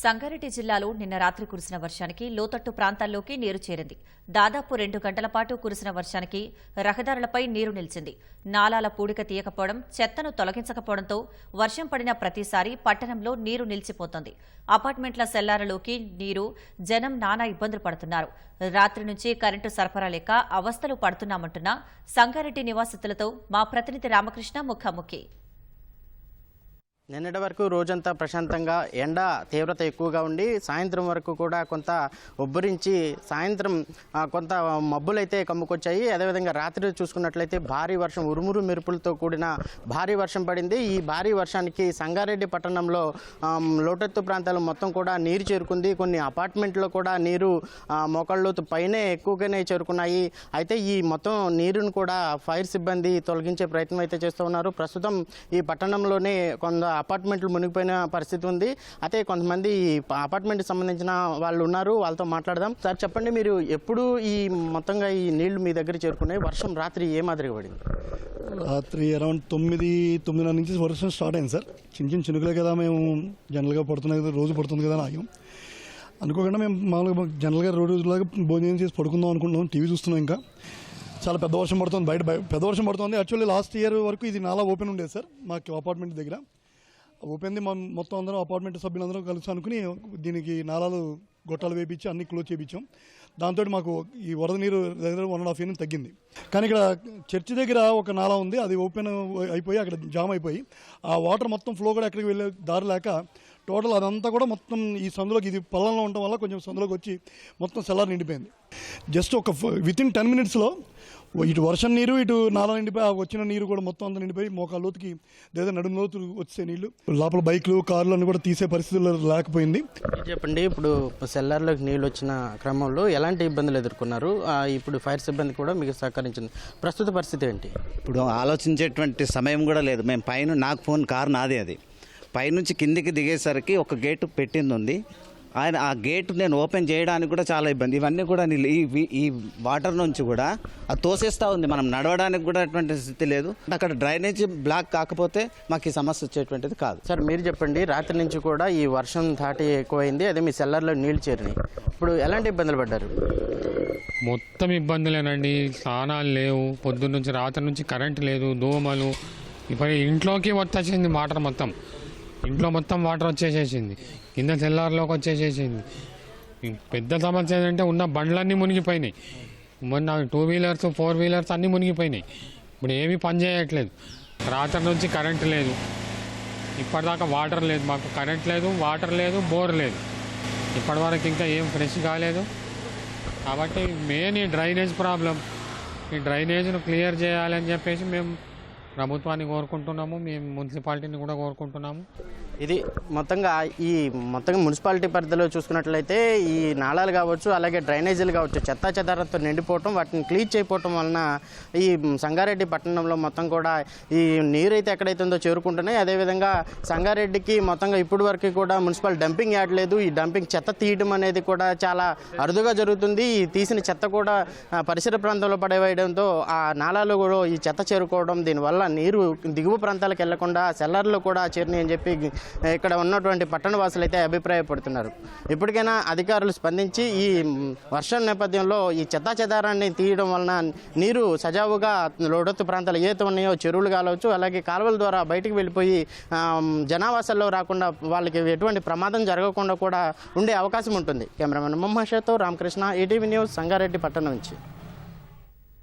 సంగారెడ్డి జిల్లాలో నిన్న రాత్రి కురిసిన వర్షానికి లోతట్టు ప్రాంతాల్లోకి నీరు చేరింది. దాదాపు రెండు గంటల పాటు కురిసిన వర్షానికి రహదారులపై నీరు నిలిచింది. నాలాల పూడిక తీయకపోవడం చెత్తను తొలగించకపోవడంతో వర్షం పడిన ప్రతిసారి పట్టణంలో నీరు నిలిచిపోతోంది. అపార్ట్మెంట్ల సెల్లారలోకి నీరు జనం నానా ఇబ్బందులు పడుతున్నారు. రాత్రి నుంచి కరెంటు సరఫరా లేక అవస్థలు పడుతున్నామంటున్న సంగారెడ్డి నివాసితులతో మా ప్రతినిధి రామకృష్ణ ముఖాముఖి. నిన్నటి వరకు రోజంతా ప్రశాంతంగా ఎండ తీవ్రత ఎక్కువగా ఉండి సాయంత్రం వరకు కూడా కొంత ఉబ్బరించి సాయంత్రం కొంత మబ్బులైతే కమ్ముకొచ్చాయి. అదేవిధంగా రాత్రి చూసుకున్నట్లయితే భారీ వర్షం ఉరుమురు మెరుపులతో కూడిన భారీ వర్షం పడింది. ఈ భారీ వర్షానికి సంగారెడ్డి పట్టణంలో లోటెత్తు ప్రాంతాలు మొత్తం కూడా నీరు చేరుకుంది. కొన్ని అపార్ట్మెంట్లో కూడా నీరు ఆ, మోకాళ్ళలోతు పైనే ఎక్కువగానే చేరుకున్నాయి. అయితే ఈ మొత్తం నీరును కూడా ఫైర్ సిబ్బంది తొలగించే ప్రయత్నం అయితే చేస్తూ ఉన్నారు. ప్రస్తుతం ఈ పట్టణంలోనే కొంత అపార్ట్మెంట్లు మునిగిపోయిన పరిస్థితి ఉంది. అయితే కొంతమంది అపార్ట్మెంట్ అపార్ట్మెంట్కి సంబంధించిన వాళ్ళు ఉన్నారు. వాళ్ళతో మాట్లాడదాం. సార్ చెప్పండి మీరు ఎప్పుడు ఈ మొత్తంగా ఈ నీళ్ళు మీ దగ్గర చేరుకున్నాయి? వర్షం రాత్రి ఏ మాదిరిగా పడింది? రాత్రి అరౌండ్ తొమ్మిది తొమ్మిదిన్నర నుంచి వర్షం స్టార్ట్ అయింది సార్. చిన్న చిన్న చినుకులే కదా మేము జనరల్గా పడుతున్నాయి కదా రోజు పడుతుంది కదా అని అనుకోకుండా మేము మామూలుగా జనరల్గా రోజులాగా భోజనం చేసి పడుకుందాం అనుకుంటున్నాం. టీవీ చూస్తున్నాం ఇంకా. చాలా పెద్ద వర్షం పడుతుంది బయట పెద్ద వర్షం పడుతుంది. యాక్చువల్లీ లాస్ట్ ఇయర్ వరకు ఇది నాలా ఓపెన్ ఉండేది సార్ మాకు అపార్ట్మెంట్ దగ్గర. ఓపెన్ది మొత్తం అందరం అపార్ట్మెంట్ సభ్యులందరం కలిసి అనుకుని దీనికి నాలాలు గొట్టాలు వేపించి అన్ని క్లోజ్ చేయించాం దాంతో మాకు ఈ వరద నీరు దగ్గర వన్ అండ్ హాఫ్ ఇయర్ తగ్గింది. కానీ ఇక్కడ చర్చి దగ్గర ఒక నాలా ఉంది. అది ఓపెన్ అయిపోయి అక్కడ జామ్ అయిపోయి ఆ వాటర్ మొత్తం ఫ్లో కూడా ఎక్కడికి వెళ్ళే దారి లేక టోటల్ అదంతా కూడా మొత్తం ఈ సందులోకి ఇది పల్లంలో ఉండటం వల్ల కొంచెం సందులోకి వచ్చి మొత్తం సెల్లార్ నిండిపోయింది. జస్ట్ ఒక విత్ ఇన్ టెన్ మినిట్స్లో ఇటు వర్షం నీరు ఇటు నాలా నిండిపోయి ఆ వచ్చిన నీరు కూడా మొత్తం అంతా నిండిపోయి మోకాలు లోతుకి లేదా నడుము లోతు వచ్చే నీళ్ళు. లోపల బైక్లు కార్లు అన్ని కూడా తీసే పరిస్థితుల్లో లేకపోయింది. చెప్పండి ఇప్పుడు సెల్లార్లోకి నీళ్ళు వచ్చిన క్రమంలో ఎలాంటి ఇబ్బందులు ఎదుర్కొన్నారు? ఇప్పుడు ఫైర్ సిబ్బంది కూడా మీకు సహకరించింది ప్రస్తుత పరిస్థితి ఏంటి? ఇప్పుడు ఆలోచించేటువంటి సమయం కూడా లేదు. మేము పైన నాకు ఫోన్ కార్ నాదే అది. పైనుంచి కిందికి దిగేసరికి ఒక గేటు పెట్టింది ఉంది ఆయన ఆ గేట్ నేను ఓపెన్ చేయడానికి కూడా చాలా ఇబ్బంది. ఇవన్నీ కూడా నీళ్ళు ఈ ఈ వాటర్ నుంచి కూడా అది తోసేస్తూ ఉంది. మనం నడవడానికి కూడా అటువంటి స్థితి లేదు. అక్కడ డ్రైనేజ్ బ్లాక్ కాకపోతే మాకు ఈ సమస్య వచ్చేటువంటిది కాదు. సార్ మీరు చెప్పండి రాత్రి నుంచి కూడా ఈ వర్షం ధాటి ఎక్కువైంది. అదే మీ సెల్లర్లో నీళ్ళు చేరినాయి. ఇప్పుడు ఎలాంటి ఇబ్బందులు పడ్డారు? మొత్తం ఇబ్బందులేనండి. స్నానాలు లేవు. పొద్దున్న నుంచి రాత్రి నుంచి కరెంట్ లేదు దోమలు. ఇప్పుడు ఇంట్లోకి వచ్చేసింది వాటర్ మొత్తం. ఇంట్లో మొత్తం వాటర్ వచ్చేసేసింది. కింద తెల్లారిలోకి వచ్చేసేసింది. పెద్ద సమస్య ఏంటంటే ఉన్న బండ్లన్నీ మునిగిపోయినాయి. మొన్న టూ వీలర్స్ ఫోర్ వీలర్స్ అన్నీ మునిగిపోయినాయి. ఇప్పుడు ఏమీ పని చేయట్లేదు. రాత్రి నుంచి కరెంట్ లేదు. ఇప్పటిదాకా వాటర్ లేదు మాకు. కరెంట్ లేదు వాటర్ లేదు బోర్ లేదు. ఇప్పటివరకు ఇంకా ఏం ఫ్రెష్ కాలేదు. కాబట్టి మెయిన్ ఈ డ్రైనేజ్ ప్రాబ్లం. ఈ డ్రైనేజ్ను క్లియర్ చేయాలని చెప్పేసి మేము ప్రభుత్వాన్ని కోరుకుంటున్నాము. మేము మున్సిపాలిటీని కూడా కోరుకుంటున్నాము. ఇది మొత్తంగా ఈ మొత్తంగా మున్సిపాలిటీ పరిధిలో చూసుకున్నట్లయితే ఈ నాళాలు కావచ్చు అలాగే డ్రైనేజీలు కావచ్చు చెత్తా చెదారంతో నిండిపోవటం వాటిని క్లీన్ చేయకపోవటం వలన ఈ సంగారెడ్డి పట్టణంలో మొత్తం కూడా ఈ నీరు అయితే ఎక్కడైతే ఉందో చేరుకుంటున్నాయి. అదేవిధంగా సంగారెడ్డికి మొత్తంగా ఇప్పటి వరకు కూడా మున్సిపల్ డంపింగ్ యార్డ్ లేదు. ఈ డంపింగ్ చెత్త తీయడం అనేది కూడా చాలా అరుదుగా జరుగుతుంది. ఈ తీసిన చెత్త కూడా పరిసర ప్రాంతంలో పడేవేయడంతో ఆ నాళాలు కూడా ఈ చెత్త చేరుకోవడం దీనివల్ల నీరు దిగువ ప్రాంతాలకు వెళ్ళకుండా సెల్లర్లు కూడా చేరినాయి అని చెప్పి ఇక్కడ ఉన్నటువంటి పట్టణవాసులు అయితే అభిప్రాయపడుతున్నారు. ఇప్పటికైనా అధికారులు స్పందించి ఈ వర్షం నేపథ్యంలో ఈ చెత్తా చెదారాన్ని తీయడం వలన నీరు సజావుగా లోడొత్తు ప్రాంతాలు ఏవైతే ఉన్నాయో చెరువులు కావచ్చు అలాగే కాలువల ద్వారా బయటికి వెళ్ళిపోయి జనావాసాల్లో రాకుండా వాళ్ళకి ఎటువంటి ప్రమాదం జరగకుండా కూడా ఉండే అవకాశం ఉంటుంది. Cameraman Mohammed Ramakrishna ETV news Sangareddy పట్టణం నుంచి.